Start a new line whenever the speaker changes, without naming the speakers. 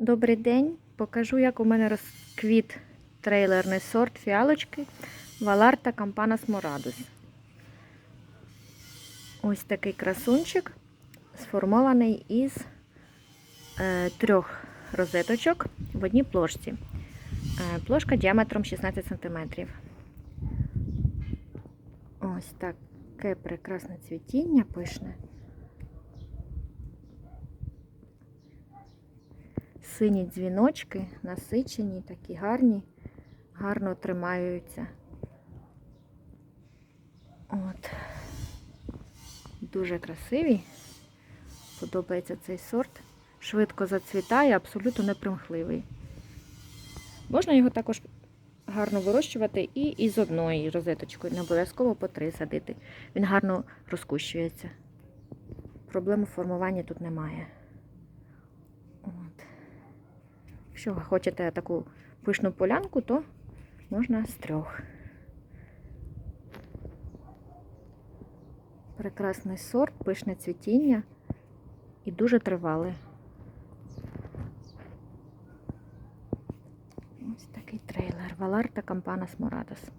Добрий день. Покажу, як у мене розквіт трейлерний сорт фіалочки Валарта Кампанас Морадус. Ось такий красунчик, сформований із е, трьох розеточок в одній плошці. Е, плошка діаметром 16 см. Ось таке прекрасне цвітіння пишне. Сині дзвіночки, насичені, такі гарні, гарно тримаються. От. Дуже красивий. Подобається цей сорт. Швидко зацвітає, абсолютно непримхливий. Можна його також гарно вирощувати і із одної розеточкою, не обов'язково по три садити. Він гарно розкущується. Проблем у формуванні тут немає. От. Якщо ви хочете таку пишну полянку, то можна з трьох. Прекрасний сорт, пишне цвітіння і дуже тривале. Ось такий трейлер. Валарта Кампанас Морадос.